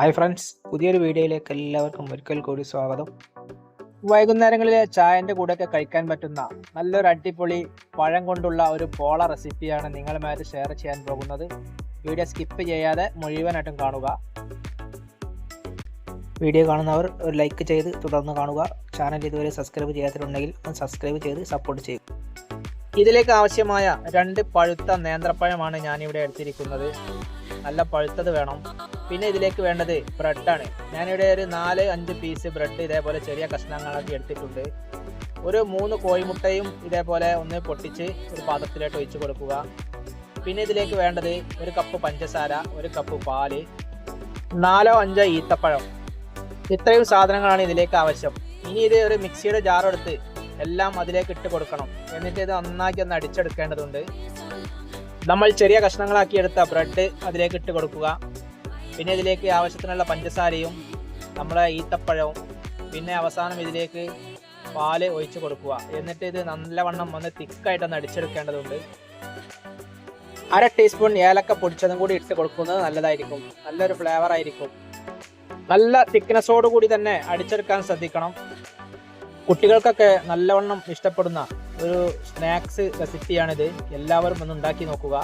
Hi friends പുതിയൊരു വീഡിയോയിലേക്ക് എല്ലാവർക്കും ഒരിക്കൽ കൂടി സ്വാഗതം. വൈകുന്നേരങ്ങളിൽ ചായന്റെ കൂടെയൊക്കെ കഴിക്കാൻ പറ്റുന്ന നല്ലൊരു അടിപൊളി പഴം കൊണ്ടുള്ള ഒരു പോള റെസിപ്പിയാണ് നിങ്ങളുമായിട്ട് ഷെയർ ചെയ്യാൻ പോകുന്നത്. വീഡിയോ സ്കിപ്പ് ചെയ്യാതെ മുഴുവനായിട്ടും കാണുക. വീഡിയോ കാണുന്നവർ ഒരു ലൈക്ക് ചെയ്ത് തുടർന്ന് കാണുക. ചാനൽ ഇതുവരെ സബ്സ്ക്രൈബ് ചെയ്യാത്തിട്ടുണ്ടെങ്കിൽ ഒന്ന് സബ്സ്ക്രൈബ് ചെയ്ത് സപ്പോർട്ട് ചെയ്യും ഇതിലേക്ക് ആവശ്യമായ രണ്ട് പഴുത്ത നേന്ത്രപ്പഴമാണ് ഞാനിവിടെ എടുത്തിരിക്കുന്നത്. നല്ല പഴുത്തത് വേണം. പിന്നെ ഇതിലേക്ക് വേണ്ടത് ബ്രെഡാണ് ഞാനിവിടെ ഒരു നാല് അഞ്ച് പീസ് ബ്രെഡ് ഇതേപോലെ ചെറിയ കഷ്ണങ്ങളാക്കി എടുത്തിട്ടുണ്ട്. ഒരു മൂന്ന് കോഴിമുട്ടയും ഇതേപോലെ ഒന്ന് പൊട്ടിച്ച് ഒരു പാത്രത്തിലോട്ട് ഒഴിച്ചു കൊടുക്കുക. പിന്നെ ഇതിലേക്ക് വേണ്ടത് ഒരു കപ്പ് പഞ്ചസാര ഒരു കപ്പ് പാൽ നാലോ അഞ്ചോ ഈത്തപ്പഴം. ഇത്രയും സാധനങ്ങളാണ് ഇതിലേക്ക് ആവശ്യം. ഇനി ഇത് ഒരു മിക്സിയുടെ ജാർ എടുത്ത് എല്ലാം അതിലേക്ക് ഇട്ട് കൊടുക്കണം. എന്നിട്ട് ഇത് നന്നാക്കി ഒന്ന് അടിച്ചെടുക്കേണ്ടതുണ്ട്. നമ്മൾ ചെറിയ കഷ്ണങ്ങളാക്കി എടുത്ത ബ്രെഡ് അതിലേക്ക് ഇട്ട് കൊടുക്കുക. പിന്നെ ഇതിലേക്ക് ആവശ്യത്തിനുള്ള പഞ്ചസാരയും നമ്മളെ ഈത്തപ്പഴവും പിന്നെ അവസാനം ഇതിലേക്ക് പാൽ ഒഴിച്ചു കൊടുക്കുക. എന്നിട്ട് ഇത് നല്ലവണ്ണം ഒന്ന് തിക്കായിട്ടൊന്ന് അടിച്ചെടുക്കേണ്ടതുണ്ട്. അര ടീസ്പൂൺ ഏലക്ക പൊടിച്ചതും കൂടി ഇട്ട് കൊടുക്കുന്നത് നല്ലതായിരിക്കും. നല്ലൊരു ഫ്ലേവർ ആയിരിക്കും. നല്ല തിക്നെസ്സോട് കൂടി തന്നെ അടിച്ചെടുക്കാൻ ശ്രദ്ധിക്കണം. കുട്ടികൾക്കൊക്കെ നല്ലവണ്ണം ഇഷ്ടപ്പെടുന്ന ഒരു സ്നാക്സ് റെസിപ്പിയാണിത് എല്ലാവരും ഒന്ന് ഉണ്ടാക്കി നോക്കുക.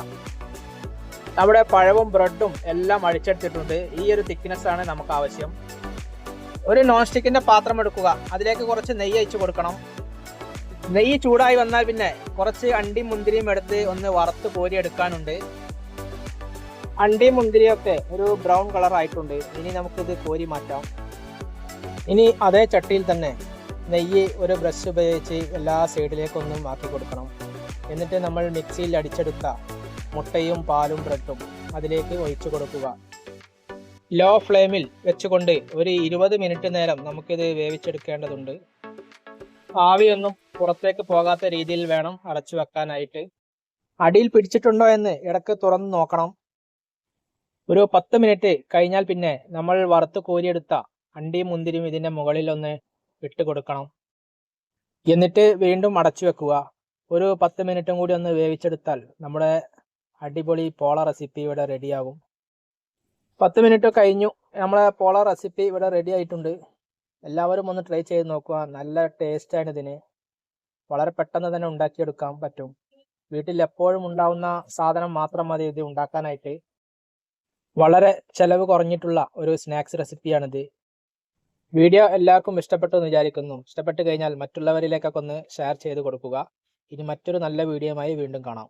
നമ്മുടെ പഴവും ബ്രെഡും എല്ലാം അഴിച്ചെടുത്തിട്ടുണ്ട് ഈ ഒരു തിക്നെസ് ആണ് നമുക്ക് ആവശ്യം. ഒരു നോൺ സ്റ്റിക്കിന്റെ പാത്രം എടുക്കുക. അതിലേക്ക് കുറച്ച് നെയ്യ് അയച്ചു കൊടുക്കണം. നെയ്യ് ചൂടായി വന്നാൽ പിന്നെ കുറച്ച് അണ്ടിയും മുന്തിരിയും എടുത്ത് ഒന്ന് വറുത്ത് കോരി എടുക്കാനുണ്ട്. അണ്ടിയും മുന്തിരിയൊക്കെ ഒരു ബ്രൗൺ കളർ ആയിട്ടുണ്ട്. ഇനി നമുക്കിത് കോരി മാറ്റാം. ഇനി അതേ ചട്ടിയിൽ തന്നെ നെയ്യ് ഒരു ബ്രഷ് ഉപയോഗിച്ച് എല്ലാ സൈഡിലേക്കൊന്നും ആക്കി കൊടുക്കണം. എന്നിട്ട് നമ്മൾ മിക്സിയിൽ അടിച്ചെടുത്ത മുട്ടയും പാലും ബ്രെഡും അതിലേക്ക് ഒഴിച്ചു കൊടുക്കുക. ലോ ഫ്ലെയിമിൽ വെച്ചുകൊണ്ട് ഒരു ഇരുപത് മിനിറ്റ് നേരം നമുക്കിത് വേവിച്ചെടുക്കേണ്ടതുണ്ട്. ആവിയൊന്നും പുറത്തേക്ക് പോകാത്ത രീതിയിൽ വേണം അടച്ചു വെക്കാനായിട്ട്. അടിയിൽ പിടിച്ചിട്ടുണ്ടോ എന്ന് ഇടയ്ക്ക് തുറന്ന് നോക്കണം. ഒരു പത്ത് മിനിറ്റ് കഴിഞ്ഞാൽ പിന്നെ നമ്മൾ വറുത്ത് കോരിയെടുത്ത അണ്ടിയും മുന്തിരിയും ഇതിന്റെ മുകളിൽ ഒന്ന് ഇട്ട് കൊടുക്കണം. എന്നിട്ട് വീണ്ടും അടച്ചു വെക്കുക. ഒരു പത്ത് മിനിറ്റും കൂടി ഒന്ന് വേവിച്ചെടുത്താൽ നമ്മുടെ അടിപൊളി പോള റെസിപ്പി ഇവിടെ റെഡിയാകും പത്ത് മിനിറ്റ് കഴിഞ്ഞു. നമ്മളെ പോള റെസിപ്പി ഇവിടെ റെഡി ആയിട്ടുണ്ട്. എല്ലാവരും ഒന്ന് ട്രൈ ചെയ്ത് നോക്കുക. നല്ല ടേസ്റ്റാണ് ഇതിന്. വളരെ പെട്ടെന്ന് തന്നെ ഉണ്ടാക്കിയെടുക്കാൻ പറ്റും. വീട്ടിൽ എപ്പോഴും ഉണ്ടാവുന്ന സാധനം മാത്രം മതി ഇത് ഉണ്ടാക്കാനായിട്ട്. വളരെ ചെലവ് കുറഞ്ഞിട്ടുള്ള ഒരു സ്നാക്സ് റെസിപ്പിയാണിത് വീഡിയോ എല്ലാവർക്കും ഇഷ്ടപ്പെട്ടു എന്ന് വിചാരിക്കുന്നു. ഇഷ്ടപ്പെട്ട് കഴിഞ്ഞാൽ മറ്റുള്ളവരിലേക്കൊക്കെ ഒന്ന് ഷെയർ ചെയ്ത് കൊടുക്കുക. ഇനി മറ്റൊരു നല്ല വീഡിയോയുമായി വീണ്ടും കാണാം.